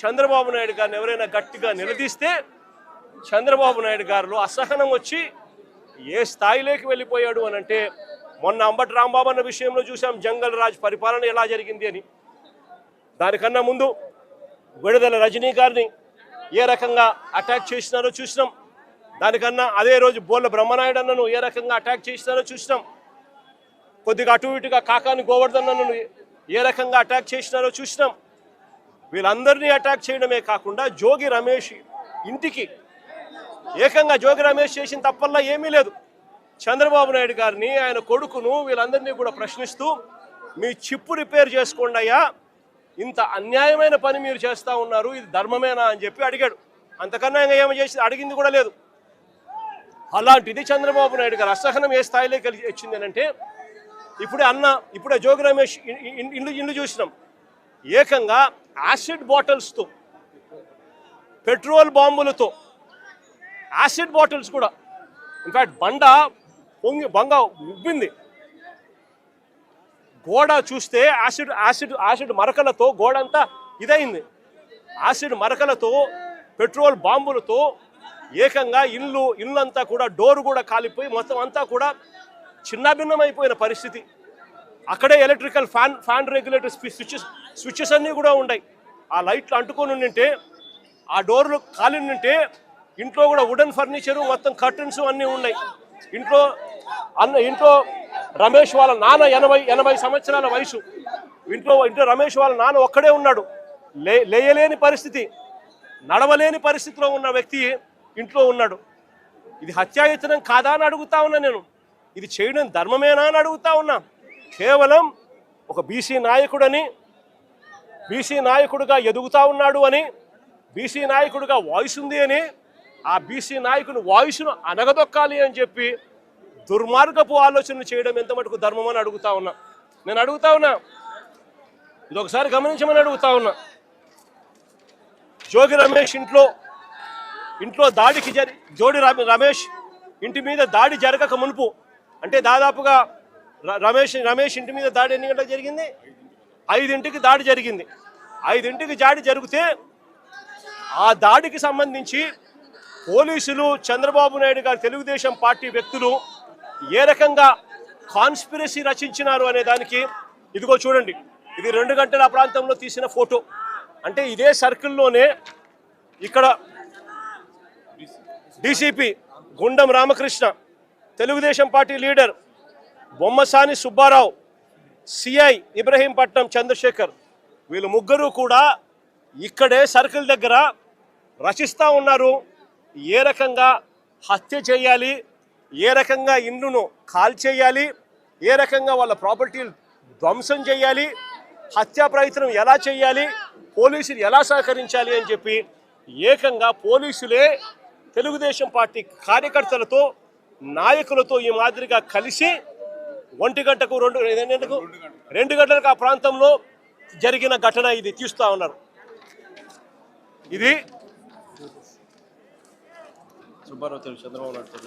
చంద్రబాబు నాయుడు గారిని ఎవరైనా గట్టిగా నిలదీస్తే చంద్రబాబు నాయుడు గారిలో అసహనం వచ్చి ఏ స్థాయిలోకి వెళ్ళిపోయాడు అని అంటే మొన్న అంబటి రాంబాబు అన్న విషయంలో చూసాం జంగల్ రాజ్ పరిపాలన ఎలా జరిగింది అని. దానికన్నా ముందు విడుదల రజనీ గారిని ఏ రకంగా అటాక్ చేసినారో చూసినాం. దానికన్నా అదే రోజు బోళ్ళ బ్రహ్మనాయుడు అన్నను ఏ రకంగా అటాక్ చేసినారో చూసినాం. కొద్దిగా అటు ఇటుగా కాకాని గోవర్ధన్ అన్నను ఏ రకంగా అటాక్ చేసినారో చూసినాం. వీళ్ళందరినీ అటాక్ చేయడమే కాకుండా జోగి రమేష్ ఇంటికి ఏకంగా జోగి రమేష్ చేసిన తప్పల్లా ఏమీ లేదు చంద్రబాబు నాయుడు గారిని ఆయన కొడుకును వీళ్ళందరినీ కూడా ప్రశ్నిస్తూ మీ చిప్పు రిపేర్ చేసుకోండి అయ్యా ఇంత అన్యాయమైన పని మీరు చేస్తూ ఉన్నారు ఇది ధర్మమేనా అని చెప్పి అడిగాడు అంతకన్నా ఇంకా ఏమి చేసి అడిగింది కూడా లేదు అలాంటిది చంద్రబాబు నాయుడు గారు అసహనం ఏ స్థాయిలో కలిసి వచ్చింది అంటే ఇప్పుడే అన్న ఇప్పుడే జోగి రమేష్ ఇల్లు ఇల్లు చూసినాం ఏకంగా యాసిడ్ బాటిల్స్తో పెట్రోల్ బాంబులతో యాసిడ్ బాటిల్స్ కూడా. ఇన్ఫ్యాక్ట్ బండ పొంగి బంగ ఉబ్బింది. గోడ చూస్తే యాసిడ్ యాసిడ్ యాసిడ్ మరకలతో గోడ అంతా ఇదైంది యాసిడ్ మరకలతో పెట్రోల్ బాంబులతో ఏకంగా ఇల్లు ఇల్లంతా కూడా డోర్ కూడా కాలిపోయి మొత్తం అంతా కూడా చిన్నభిన్నమైపోయిన పరిస్థితి. అక్కడే electrical fan fan regulator switches switches అన్నీ కూడా ఉన్నాయి ఆ లైట్లు అంటుకొని ఉండింటే ఆ డోర్లు కాలి ఉంటే ఇంట్లో కూడా వుడెన్ ఫర్నిచరు మొత్తం కర్టన్స్ అన్నీ ఉన్నాయి. ఇంట్లో అన్న ఇంట్లో రమేష్ వాళ్ళ నాన్న ఎనభై ఎనభై సంవత్సరాల వయసు. ఇంట్లో ఇంట్లో రమేష్ వాళ్ళ నాన్న ఒక్కడే ఉన్నాడు. లే లేయలేని పరిస్థితి. నడవలేని పరిస్థితిలో ఉన్న వ్యక్తి ఇంట్లో ఉన్నాడు. ఇది హత్యాయతనం కాదా అని అడుగుతా ఉన్నా నేను. ఇది చేయడం ధర్మమేనా అని అడుగుతా ఉన్నా. కేవలం ఒక బీసీ నాయకుడని బీసీ నాయకుడిగా ఎదుగుతా ఉన్నాడు అని బీసీ నాయకుడిగా వాయిస్ ఉంది అని ఆ బీసీ నాయకుని వాయిస్ను అనగదొక్కాలి అని చెప్పి దుర్మార్గపు ఆలోచనలు చేయడం ఎంత మటుకు ధర్మం అని అడుగుతా ఉన్నా. నేను అడుగుతా ఉన్నా. ఇది ఒకసారి గమనించమని అడుగుతా ఉన్నా. జోగి రమేష్ ఇంట్లో ఇంట్లో దాడికి జరి జోడి రమేష్ ఇంటి మీద దాడి జరగక మునుపు అంటే దాదాపుగా రమేష్ రమేష్ ఇంటి మీద దాడి ఎన్ని గంటలకు జరిగింది? ఐదింటికి దాడి జరిగింది. ఐదింటికి దాడి జరిగితే ఆ దాడికి సంబంధించి పోలీసులు చంద్రబాబు నాయుడు గారు తెలుగుదేశం పార్టీ వ్యక్తులు ఏ రకంగా కాన్స్పిరసీ రచించినారు అనే దానికి ఇదిగో చూడండి. ఇది రెండు గంటల ప్రాంతంలో తీసిన ఫోటో. అంటే ఇదే సర్కిల్లోనే ఇక్కడ DCP Gundam Ramakrishna Telugu Desam party leader Bommasani Subbarao CI Ibrahimpatnam Chandrasekhar వీళ్ళు ముగ్గురు కూడా ఇక్కడే సర్కిల్ దగ్గర రచిస్తూ ఉన్నారు. ఏ రకంగా హత్య చేయాలి ఏ రకంగా ఇండ్లును కాల్చేయాలి ఏ రకంగా వాళ్ళ ప్రాపర్టీలు ధ్వంసం చేయాలి హత్యా ప్రయత్నం ఎలా చేయాలి పోలీసులు ఎలా సహకరించాలి అని చెప్పి ఏకంగా పోలీసులే తెలుగుదేశం పార్టీ కార్యకర్తలతో నాయకులతో ఈ మాదిరిగా కలిసి ఒంటి గంటకు రెండు గంటలకు రెండు గంటలకు ఆ ప్రాంతంలో జరిగిన ఘటన ఇది తీస్తా ఉన్నారు ఇది సుబ్బారావు చంద్రబాబు నాయుడు.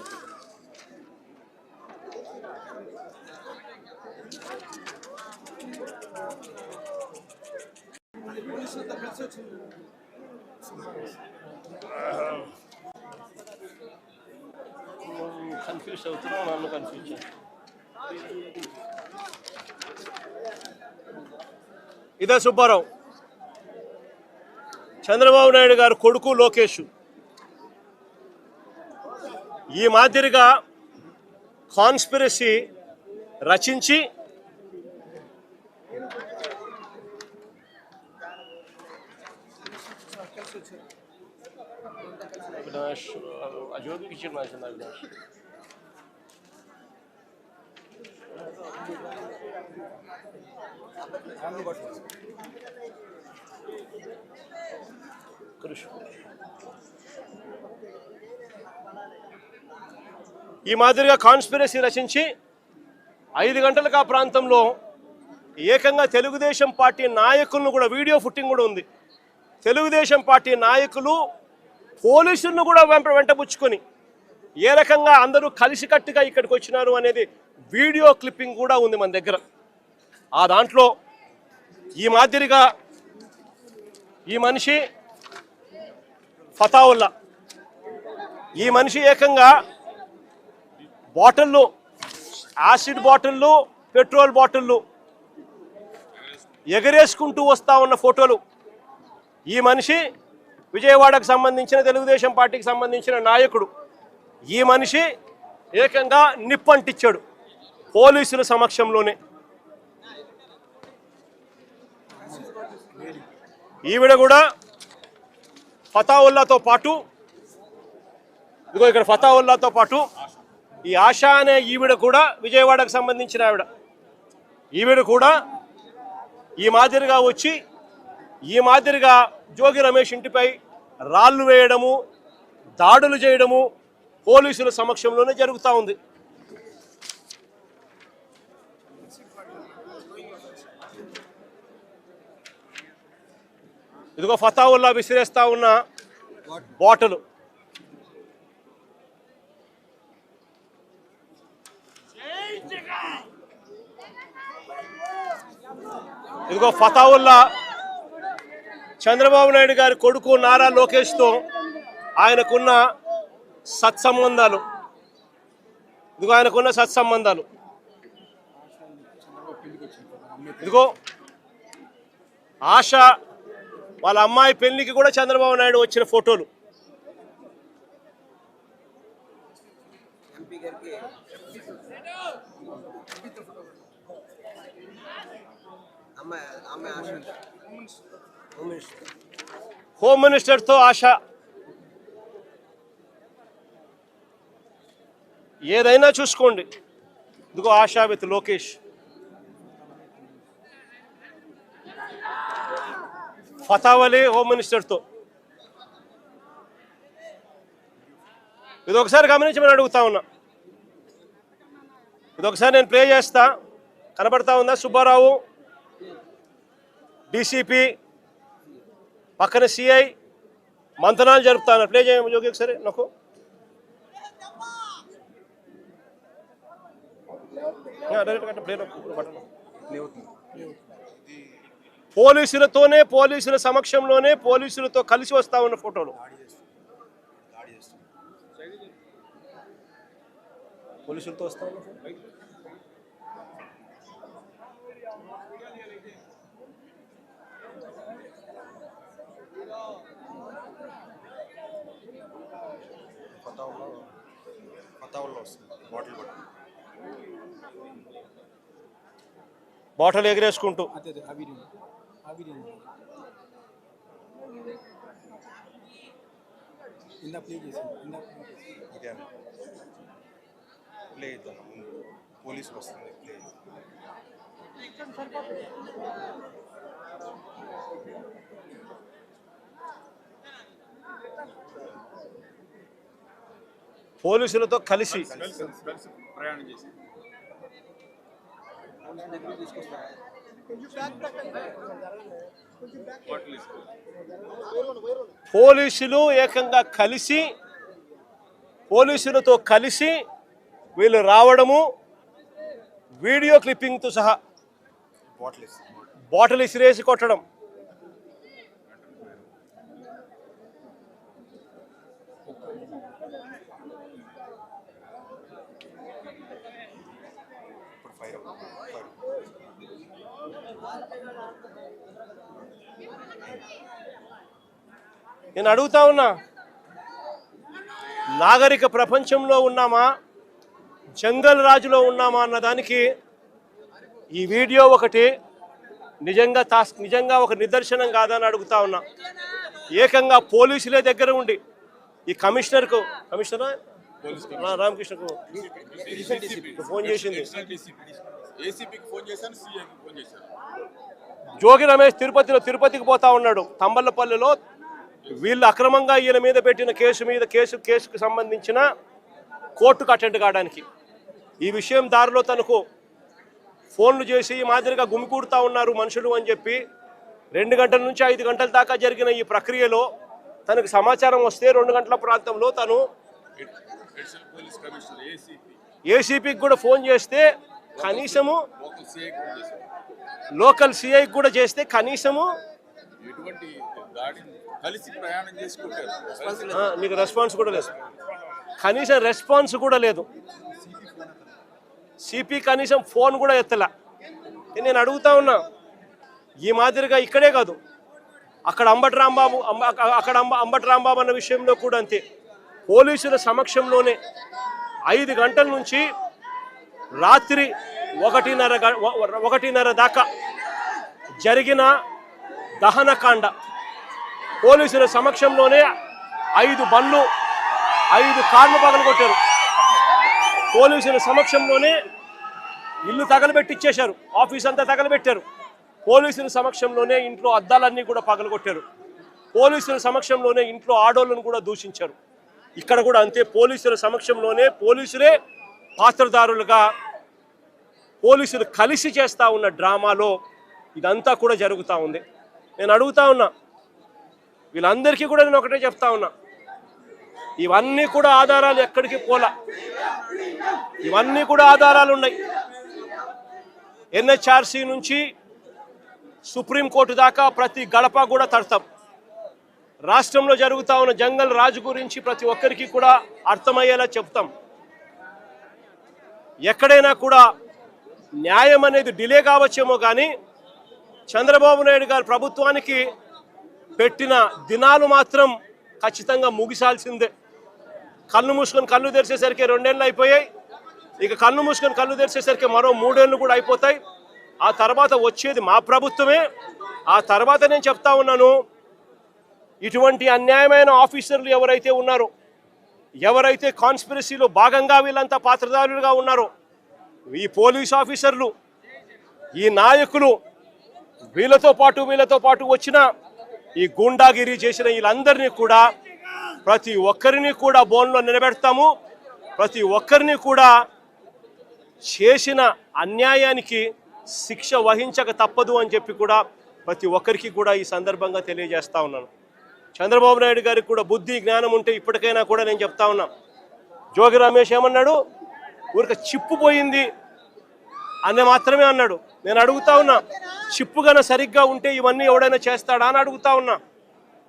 కన్ఫ్యూజ్ అవుతున్నావు నన్ను కన్ఫ్యూజ్ చేయి. ఇదే సుబ్బారావు. చంద్రబాబు నాయుడు గారు కొడుకు లోకేష్. ఈ మాదిరిగా కాన్స్పిరసీ రచించి అవినాష్ అజోగికి ఈ మాదిరిగా కాన్స్పిరసీ రచించి ఐదు గంటలకు ఆ ప్రాంతంలో ఏకంగా తెలుగుదేశం పార్టీ నాయకులను కూడా వీడియో ఫుట్టింగ్ కూడా ఉంది. తెలుగుదేశం పార్టీ నాయకులు పోలీసులను కూడా వెంట వెంటపుచ్చుకొని ఏ రకంగా అందరూ కలిసికట్టుగా ఇక్కడికి వచ్చినారు అనేది వీడియో క్లిప్పింగ్ కూడా ఉంది మన దగ్గర. ఆ దాంట్లో ఈ మాదిరిగా ఈ మనిషి ఫతావుల్లా. ఈ మనిషి ఏకంగా బాటిళ్ళు యాసిడ్ బాటిళ్ళు పెట్రోల్ బాటిళ్ళు ఎగరేసుకుంటూ వస్తా ఉన్న ఫోటోలు. ఈ మనిషి విజయవాడకు సంబంధించిన తెలుగుదేశం పార్టీకి సంబంధించిన నాయకుడు. ఈ మనిషి ఏకంగా నిప్పంటిచ్చాడు. పోలీసుల సమక్షంలోనే. ఈవిడ కూడా ఫతావుల్లాతో పాటు ఇదిగో ఇక్కడ ఫతావుల్లాతో పాటు ఈ ఆశా అనే ఈవిడ కూడా విజయవాడకు సంబంధించిన ఆవిడ. ఈవిడ కూడా ఈ మాదిరిగా వచ్చి ఈ మాదిరిగా జోగి రమేష్ ఇంటిపై రాళ్ళు వేయడము దాడులు చేయడము పోలీసుల సమక్షంలోనే జరుగుతూ ఉంది. ఇదిగో ఫతావుల్లా విసిరేస్తా ఉన్న బాటలు. ఇదిగో ఫతావుల్లా చంద్రబాబు నాయుడు గారి కొడుకు నారా లోకేష్తో ఆయనకున్న సత్సంబంధాలు. ఇదిగో ఆయనకున్న సత్సంబంధాలు. ఇదిగో ఆశ వాళ్ళ అమ్మాయి పెళ్ళికి కూడా చంద్రబాబు నాయుడు వచ్చిన ఫోటోలు. హోమ్ మినిస్టర్ మినిస్టర్తో ఆశ. ఏదైనా చూసుకోండి. ఇదిగో ఆశా విత్ లోకేష్. ఫతావలీ హోమ్ మినిస్టర్తో. ఇది ఒకసారి గమనించమని అడుగుతా ఉన్నా. ఇది ఒకసారి నేను ప్లే చేస్తా. కనబడతా ఉందా సుబ్బారావు? డీసీపీ పక్కన సిఐ మంతనాలు జరుపుతాను ప్లే చేయము జోగి ఒకసారి నాకు. డైరెక్ట్ ప్లే నొక్కు, పోలీసులతోనే పోలీసుల సమక్షంలోనే పోలీసులతో కలిసి వస్తా ఉన్న ఫోటోలు. పోలీసులతో వస్తా వస్తుంది. పట్టు బాటలు ఎగరేసుకుంటూ. ఇందా ప్లే ఇందా. ఇదే ప్లే అవుతాను పోలీసులు వస్తుంది ప్లే పోలీసులతో కలిసి. ప్రయాణం చేసి. తీసుకొస్తారు? పోలీసులు ఏకంగా కలిసి పోలీసులతో కలిసి వీళ్ళు రావడము వీడియో క్లిప్పింగ్తో సహా బాటిల్ ఇసిరేసి కొట్టడం. నేను అడుగుతా ఉన్నా నాగరిక ప్రపంచంలో ఉన్నామా? జంగల్ రాజులో ఉన్నామా అన్న దానికి ఈ వీడియో ఒకటి నిజంగా తాస్ నిజంగా ఒక నిదర్శనం కాదని అడుగుతా ఉన్నా. ఏకంగా పోలీసులే దగ్గర ఉండి ఈ కమిషనర్కు కమిషనర్? రామకృష్ణకు ఫోన్ చేసింది. జోగి రమేష్ తిరుపతిలో తిరుపతికి పోతా ఉన్నాడు తంబల్లపల్లిలో వీళ్ళు అక్రమంగా ఈయన మీద పెట్టిన కేసు మీద కేసు కేసుకు సంబంధించిన కోర్టుకు అటెండ్ కావడానికి. ఈ విషయం దారిలో తనకు ఫోన్లు చేసి ఈ మాదిరిగా గుమికూడుతూ ఉన్నారు మనుషులు అని చెప్పి రెండు గంటల నుంచి ఐదు గంటల దాకా జరిగిన ఈ ప్రక్రియలో తనకు సమాచారం వస్తే రెండు గంటల ప్రాంతంలో తను ఏసీపీకి కూడా ఫోన్ చేస్తే కనీసము లోకల్ సీఐకి సిఐకి కూడా చేస్తే కనీసము ఎటువంటి కలిసి ప్రయాణం చేసుకుంటారు. మీకు రెస్పాన్స్ కూడా లేదు. కనీసం రెస్పాన్స్ కూడా లేదు. సిపి కనీసం ఫోన్ కూడా ఎత్తలా. నేను అడుగుతా ఉన్నా ఈ మాదిరిగా ఇక్కడే కాదు. అక్కడ అంబటి రాంబాబు అంబ- అక్కడ అంబ అంబటి రాంబాబు అన్న విషయంలో కూడా అంతే. పోలీసుల సమక్షంలోనే ఐదు గంటల నుంచి రాత్రి ఒకటిన్నర ఒకటిన్నర దాకా జరిగిన దహనకాండ. పోలీసుల సమక్షంలోనే ఐదు బండ్లు ఐదు కార్లు పగలగొట్టారు. పోలీసుల సమక్షంలోనే ఇల్లు తగలబెట్టిచ్చేశారు. ఆఫీస్ అంతా తగలబెట్టారు. పోలీసుల సమక్షంలోనే ఇంట్లో అద్దాలన్నీ కూడా పగలగొట్టారు. పోలీసుల సమక్షంలోనే ఇంట్లో ఆడోళ్ళను కూడా దూషించారు. ఇక్కడ కూడా అంతే పోలీసుల సమక్షంలోనే పోలీసులే పాత్రదారులుగా పోలీసులు కలిసి చేస్తూ ఉన్న డ్రామాలో ఇదంతా కూడా జరుగుతూ ఉంది. నేను అడుగుతా ఉన్నా వీళ్ళందరికీ కూడా నేను ఒకటే చెప్తా ఉన్నా. ఇవన్నీ కూడా ఆధారాలు ఎక్కడికి పోలా. ఇవన్నీ కూడా ఆధారాలు ఉన్నాయి. ఎన్హెచ్ఆర్సీ నుంచి సుప్రీంకోర్టు దాకా ప్రతి గడప కూడా తడతాం. రాష్ట్రంలో జరుగుతా ఉన్న జంగల్ రాజు గురించి ప్రతి ఒక్కరికి కూడా అర్థమయ్యేలా చెప్తాం. ఎక్కడైనా కూడా న్యాయం అనేది డిలే కావచ్చేమో కానీ చంద్రబాబు నాయుడు గారి ప్రభుత్వానికి పెట్టిన దినాలు మాత్రం ఖచ్చితంగా ముగిసాల్సిందే కళ్ళు మూసుకొని కళ్ళు తెరిచేసరికి రెండేళ్ళు అయిపోయాయి. ఇక కళ్ళు మూసుకొని కళ్ళు తెరిచేసరికి మరో మూడేళ్ళు కూడా అయిపోతాయి. ఆ తర్వాత వచ్చేది మా ప్రభుత్వమే. ఆ తర్వాత నేను చెప్తా ఉన్నాను ఇటువంటి అన్యాయమైన ఆఫీసర్లు ఎవరైతే ఉన్నారో ఎవరైతే కాన్స్పిరసీలో భాగంగా వీళ్ళంతా పాత్రధారులుగా ఉన్నారో ఈ పోలీస్ ఆఫీసర్లు ఈ నాయకులు వీళ్ళతో పాటు వీళ్ళతో పాటు వచ్చిన ఈ గూండాగిరి చేసిన వీళ్ళందరినీ కూడా ప్రతి ఒక్కరిని కూడా బోన్లో నిలబెడతాము. ప్రతి ఒక్కరిని కూడా చేసిన అన్యాయానికి శిక్ష వహించక తప్పదు అని చెప్పి కూడా ప్రతి ఒక్కరికి కూడా ఈ సందర్భంగా తెలియజేస్తా ఉన్నాను. చంద్రబాబు నాయుడు గారికి కూడా బుద్ధి జ్ఞానం ఉంటే ఇప్పటికైనా కూడా నేను చెప్తా ఉన్నా. జోగి రమేష్ ఏమన్నాడు? ఊరిక చిప్పు పోయింది అని మాత్రమే అన్నాడు. నేను అడుగుతా ఉన్నా చిప్పు గన సరిగ్గా ఉంటే ఇవన్నీ ఎవడైనా చేస్తాడా అని అడుగుతా ఉన్నా.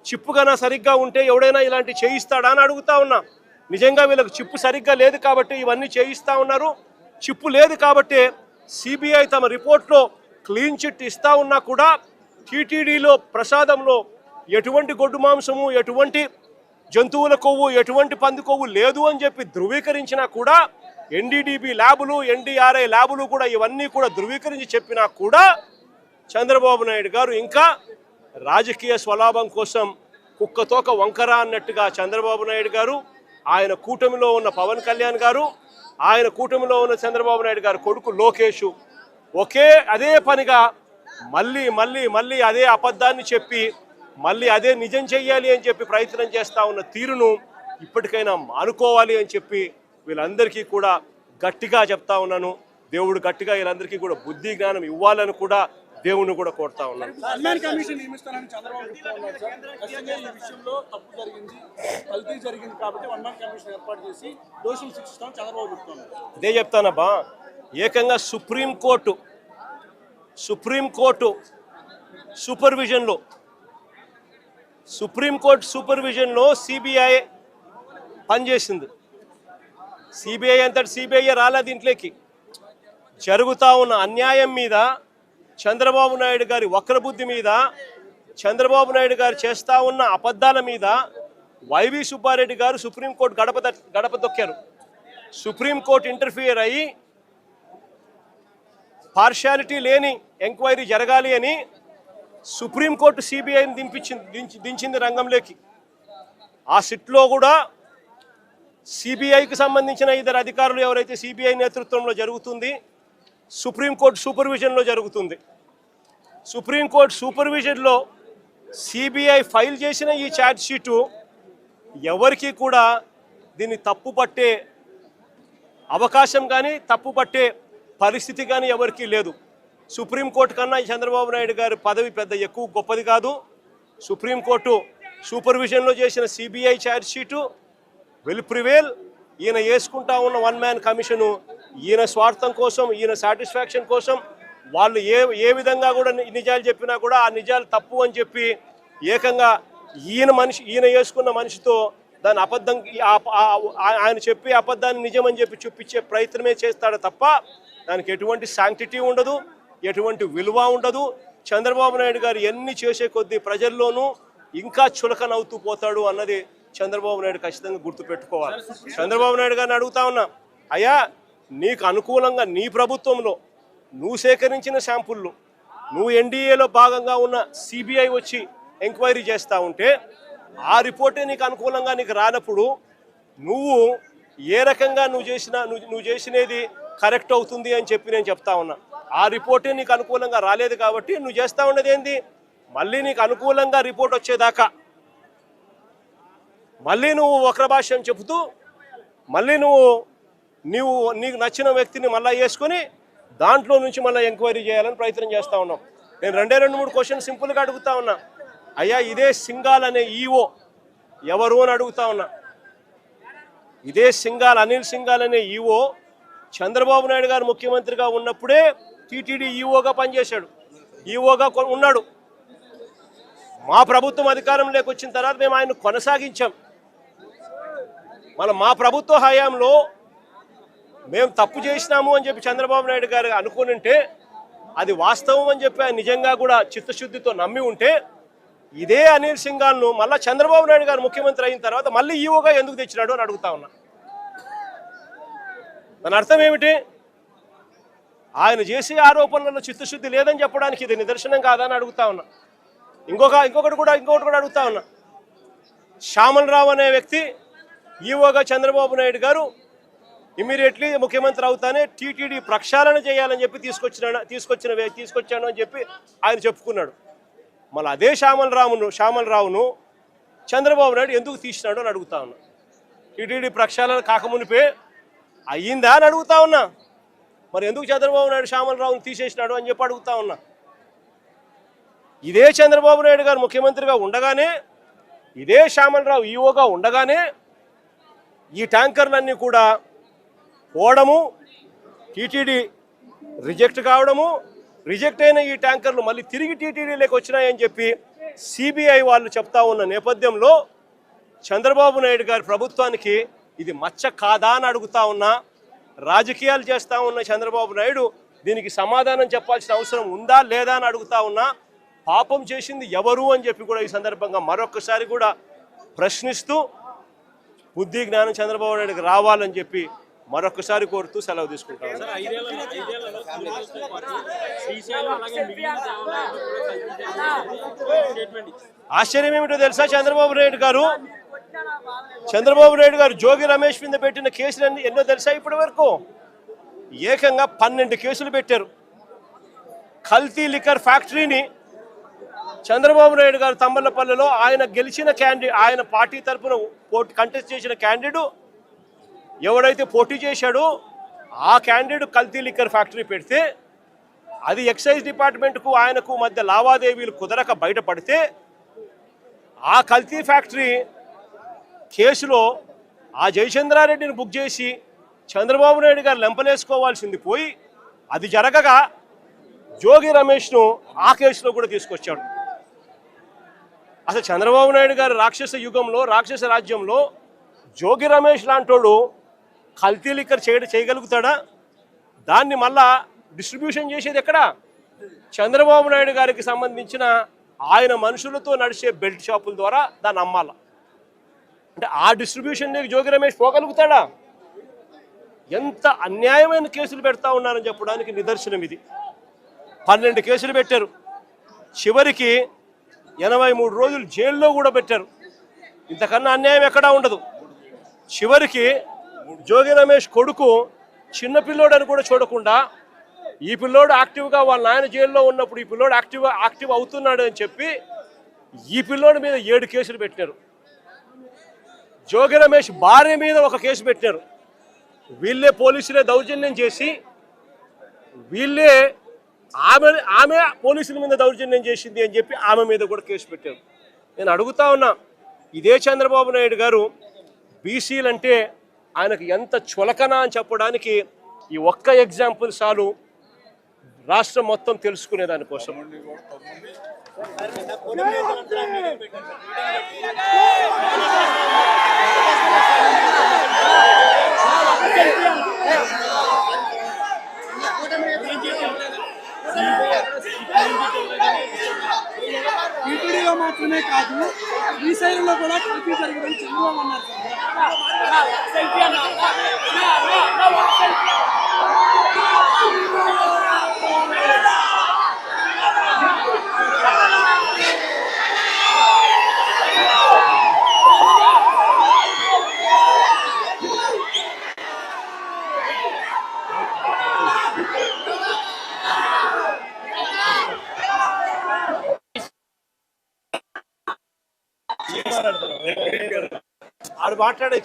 చిప్పు గన సరిగ్గా ఉంటే ఎవడైనా ఇలాంటి చేయిస్తాడా అని అడుగుతా ఉన్నా. నిజంగా వీళ్ళకి చిప్పు సరిగ్గా లేదు కాబట్టి ఇవన్నీ చేయిస్తా ఉన్నారు. చిప్పు లేదు కాబట్టి సిబిఐ తమ రిపోర్ట్లో క్లీన్ చిట్ ఇస్తా ఉన్నా కూడా టీటీడీలో ప్రసాదంలో ఎటువంటి గొడ్డు మాంసము ఎటువంటి జంతువుల కొవ్వు ఎటువంటి పంది కొవ్వు లేదు అని చెప్పి ధృవీకరించినా కూడా ఎన్డీడీబీ ల్యాబులు ఎన్డీఆర్ఐ ల్యాబులు కూడా ఇవన్నీ కూడా ధృవీకరించి చెప్పినా కూడా చంద్రబాబు నాయుడు గారు ఇంకా రాజకీయ స్వలాభం కోసం కుక్కతోక వంకర అన్నట్టుగా చంద్రబాబు నాయుడు గారు ఆయన కూటమిలో ఉన్న పవన్ కళ్యాణ్ గారు ఆయన కూటమిలో ఉన్న చంద్రబాబు నాయుడు గారు కొడుకు లోకేష్ ఒకే అదే పనిగా మళ్ళీ మళ్ళీ మళ్ళీ అదే అబద్ధాన్ని చెప్పి మళ్ళీ అదే నిజం చెయ్యాలి అని చెప్పి ప్రయత్నం చేస్తూ ఉన్న తీరును ఇప్పటికైనా మానుకోవాలి అని చెప్పి వీళ్ళందరికీ కూడా గట్టిగా చెప్తా ఉన్నాను. దేవుడు గట్టిగా వీళ్ళందరికీ కూడా బుద్ధి జ్ఞానం ఇవ్వాలని కూడా దేవుణ్ణి కూడా కోరుతా ఉన్నాను. ఇదే చెప్తానబ్బా. ఏకంగా సుప్రీంకోర్టు సుప్రీంకోర్టు సూపర్విజన్లో సుప్రీంకోర్టు సూపర్విజన్లో సిబిఐ పనిచేసింది. సిబిఐ అంతటి సిబిఐ రాలే దీంట్లోకి జరుగుతా ఉన్న అన్యాయం మీద చంద్రబాబు నాయుడు గారి వక్రబుద్ధి మీద చంద్రబాబు నాయుడు గారు చేస్తా ఉన్న అబద్ధాల మీద వైవి సుబ్బారెడ్డి గారు సుప్రీంకోర్టు గడప గడప తొక్కారు. సుప్రీంకోర్టు ఇంటర్ఫియర్ అయ్యి పార్షాలిటీ లేని ఎంక్వైరీ జరగాలి అని సుప్రీంకోర్టు సిబిఐని దింపించింది దించి దించింది రంగంలోకి. ఆ సిట్లో కూడా సిబిఐకి సంబంధించిన ఇద్దరు అధికారులు ఎవరైతే సిబిఐ నేతృత్వంలో జరుగుతుంది సుప్రీంకోర్టు సూపర్విజన్లో జరుగుతుంది. సుప్రీంకోర్టు సూపర్విజన్లో సిబిఐ ఫైల్ చేసిన ఈ ఛార్జ్షీటు ఎవరికీ ఎవరికి కూడా దీన్ని తప్పు పట్టే అవకాశం కానీ తప్పు పట్టే పరిస్థితి కానీ ఎవరికీ లేదు. సుప్రీంకోర్టు కన్నా చంద్రబాబు నాయుడు గారి పదవి పెద్ద ఎక్కువ గొప్పది కాదు. సుప్రీంకోర్టు సూపర్విజన్లో చేసిన CBI charge sheet well will prevail ఈయన వేసుకుంటా ఉన్న వన్ మ్యాన్ కమిషను ఈయన స్వార్థం కోసం ఈయన సాటిస్ఫాక్షన్ కోసం వాళ్ళు ఏ ఏ విధంగా కూడా నిజాలు చెప్పినా కూడా ఆ నిజాలు తప్పు అని చెప్పి ఏకంగా ఈయన మనిషి ఈయన వేసుకున్న మనిషితో దాని అబద్ధం ఆయన చెప్పి అబద్ధాన్ని నిజమని చెప్పి చూపించే ప్రయత్నమే చేస్తాడు తప్ప దానికి ఎటువంటి శాంక్టిటీ ఉండదు ఎటువంటి విలువ ఉండదు. చంద్రబాబు నాయుడు గారు ఎన్ని చేసే కొద్దీ ప్రజల్లోనూ ఇంకా చులకనవుతూ పోతాడు అన్నది చంద్రబాబు నాయుడు ఖచ్చితంగా గుర్తుపెట్టుకోవాలి. చంద్రబాబు నాయుడు గారిని అడుగుతా ఉన్నా అయ్యా నీకు అనుకూలంగా నీ ప్రభుత్వంలో నువ్వు సేకరించిన శాంపుల్లు నువ్వు ఎన్డీఏలో భాగంగా ఉన్న సిబిఐ వచ్చి ఎంక్వైరీ చేస్తూ ఉంటే ఆ రిపోర్టే నీకు అనుకూలంగా నీకు రానప్పుడు నువ్వు ఏ రకంగా నువ్వు చేసిన నువ్వు చేసినది కరెక్ట్ అవుతుంది అని చెప్పి నేను చెప్తా ఉన్నా. ఆ రిపోర్టే నీకు అనుకూలంగా రాలేదు కాబట్టి నువ్వు చేస్తూ ఉన్నది ఏంది? మళ్ళీ నీకు అనుకూలంగా రిపోర్ట్ వచ్చేదాకా. మళ్ళీ నువ్వు వక్రభాష్యం చెబుతూ మళ్ళీ నువ్వు నీవు నీకు నచ్చిన వ్యక్తిని మళ్ళీ వేసుకొని దాంట్లో నుంచి మళ్ళీ ఎంక్వైరీ చేయాలని ప్రయత్నం చేస్తూ ఉన్నాం. నేను రెండే రెండు మూడు క్వశ్చన్ సింపుల్గా అడుగుతా ఉన్నా. అయ్యా ఇదే సింగాల్ అనే ఈఓ ఎవరు అని అడుగుతా ఉన్నా. ఇదే సింగాల్ అనిల్ సింగాల్ అనే ఈఓ చంద్రబాబు నాయుడు గారు ముఖ్యమంత్రిగా ఉన్నప్పుడే టీటీడీ ఈఓగా పనిచేశాడు. ఈఓగా ఉన్నాడు. మా ప్రభుత్వం అధికారంలోకి వచ్చిన తర్వాత మేము ఆయన కొనసాగించాం. మన మా ప్రభుత్వ హయాంలో మేము తప్పు చేసినాము అని చెప్పి చంద్రబాబు నాయుడు గారు అనుకుని ఉంటే అది వాస్తవం అని చెప్పి ఆయన నిజంగా కూడా చిత్తశుద్ధితో నమ్మి ఉంటే ఇదే అనిల్ సింగాల్ను మళ్ళీ చంద్రబాబు నాయుడు గారు ముఖ్యమంత్రి అయిన తర్వాత మళ్ళీ ఈవోగా ఎందుకు తెచ్చినాడు అని అడుగుతా ఉన్నా. దాని అర్థం ఏమిటి? ఆయన చేసే ఆరోపణలలో చిత్తశుద్ధి లేదని చెప్పడానికి ఇది నిదర్శనం కాదని అడుగుతా ఉన్నా. ఇంకొక ఇంకొకటి కూడా ఇంకొకటి కూడా అడుగుతా ఉన్నా. శ్యామలరావు అనే వ్యక్తి ఈవోగా చంద్రబాబు నాయుడు గారు ఇమీడియట్లీ ముఖ్యమంత్రి అవుతానే టీటీడీ ప్రక్షాళన చేయాలని చెప్పి తీసుకొచ్చిన తీసుకొచ్చిన తీసుకొచ్చాను అని చెప్పి ఆయన చెప్పుకున్నాడు. మళ్ళీ అదే శ్యామలరామును శ్యామలరావును చంద్రబాబు నాయుడు ఎందుకు తీసినాడు అని అడుగుతా ఉన్నా. టీటీడీ ప్రక్షాళన కాకమునిపే అయ్యిందా అని అడుగుతా ఉన్నా. మరి ఎందుకు చంద్రబాబు నాయుడు శ్యామలరావును తీసేసినాడు అని చెప్పి అడుగుతా ఉన్నా. ఇదే చంద్రబాబు నాయుడు గారు ముఖ్యమంత్రిగా ఉండగానే ఇదే శ్యామలరావు ఈఓగా ఉండగానే ఈ ట్యాంకర్లన్నీ కూడా పోవడము టీటీడీ రిజెక్ట్ కావడము రిజెక్ట్ అయిన ఈ ట్యాంకర్లు మళ్ళీ తిరిగి టీటీడీలోకి వచ్చినాయని చెప్పి సిబిఐ వాళ్ళు చెప్తా ఉన్న నేపథ్యంలో చంద్రబాబు నాయుడు గారి ప్రభుత్వానికి ఇది మచ్చ కాదా అని అడుగుతా ఉన్నా రాజకీయాలు చేస్తా ఉన్న చంద్రబాబు నాయుడు దీనికి సమాధానం చెప్పాల్సిన అవసరం ఉందా లేదా అని అడుగుతా ఉన్నా పాపం చేసింది ఎవరు అని చెప్పి కూడా ఈ సందర్భంగా మరొకసారి కూడా ప్రశ్నిస్తూ బుద్ధి జ్ఞానం చంద్రబాబు నాయుడుకి రావాలని చెప్పి మరొకసారి కోరుతూ సెలవు ఇచ్చింది ఆశ్చర్యం ఏమిటో తెలుసా చంద్రబాబు నాయుడు గారు? చంద్రబాబు నాయుడు గారు జోగి రమేష్ మీద పెట్టిన కేసులన్నీ ఎన్నో తెలుసా ఇప్పటి వరకు? ఏకంగా పన్నెండు కేసులు పెట్టారు. కల్తీ లిక్కర్ ఫ్యాక్టరీని చంద్రబాబు నాయుడు గారు తమ్మలపల్లిలో ఆయన గెలిచిన క్యాండిడేట్ ఆయన పార్టీ తరఫున పోటీ కంటెస్ట్ చేసిన క్యాండిడేట్ ఎవడైతే పోటీ చేశాడో ఆ క్యాండిడేట్ కల్తీ లిక్కర్ ఫ్యాక్టరీ పెడితే అది ఎక్సైజ్ డిపార్ట్మెంట్కు ఆయనకు మధ్య లావాదేవీలు కుదరక బయటపడితే ఆ కల్తీ ఫ్యాక్టరీ కేసులో ఆ జయచంద్రారెడ్డిని బుక్ చేసి చంద్రబాబు నాయుడు గారు లెంపలేసుకోవాల్సింది పోయి అది జరగగా జోగి రమేష్ను ఆ కేసులో కూడా తీసుకొచ్చాడు. అసలు చంద్రబాబు నాయుడు గారి రాక్షస యుగంలో రాక్షస రాజ్యంలో జోగి రమేష్ లాంటోడు కల్తీ లిక్కర్ చేయడం చేయగలుగుతాడా? దాన్ని మళ్ళా డిస్ట్రిబ్యూషన్ చేసేది ఎక్కడ? చంద్రబాబు నాయుడు గారికి సంబంధించిన ఆయన మనుషులతో నడిచే బెల్ట్ షాపుల ద్వారా దాన్ని అమ్మాల. అంటే ఆ డిస్ట్రిబ్యూషన్ జోగి రమేష్ పోగలుగుతాడా? ఎంత అన్యాయమైన కేసులు పెడతా ఉన్నారని చెప్పడానికి నిదర్శనం ఇది. పన్నెండు కేసులు పెట్టారు. చివరికి ఎనభై మూడు రోజులు జైల్లో కూడా పెట్టారు. ఇంతకన్నా అన్యాయం ఎక్కడా ఉండదు. చివరికి జోగి రమేష్ కొడుకు చిన్న పిల్లోడని కూడా చూడకుండా ఈ పిల్లోడు యాక్టివ్గా వాళ్ళ నాయన జైల్లో ఉన్నప్పుడు ఈ పిల్లోడు యాక్టివ్ యాక్టివ్ అవుతున్నాడు అని చెప్పి ఈ పిల్లోడి మీద ఏడు కేసులు పెట్టినారు. జోగి రమేష్ భార్య మీద ఒక కేసు పెట్టినారు. వీళ్ళే పోలీసులే దౌర్జన్యం చేసి వీళ్ళే ఆమె ఆమె పోలీసుల మీద దౌర్జన్యం చేసింది అని చెప్పి ఆమె మీద కూడా కేసు పెట్టారు. నేను అడుగుతా ఉన్నా ఇదే చంద్రబాబు నాయుడు గారు బీసీలంటే ఆయనకు ఎంత చులకనా అని చెప్పడానికి ఈ ఒక్క ఎగ్జాంపుల్ చాలు. రాష్ట్రం మొత్తం తెలుసుకునే దానికోసం టీటీడీలో మాత్రమే కాదు ఈ శ్రీశైలంలో కూడా కల్పీ జరగదని చంద్రబాబు అన్నారు సార్ వాడు మాట్లాడే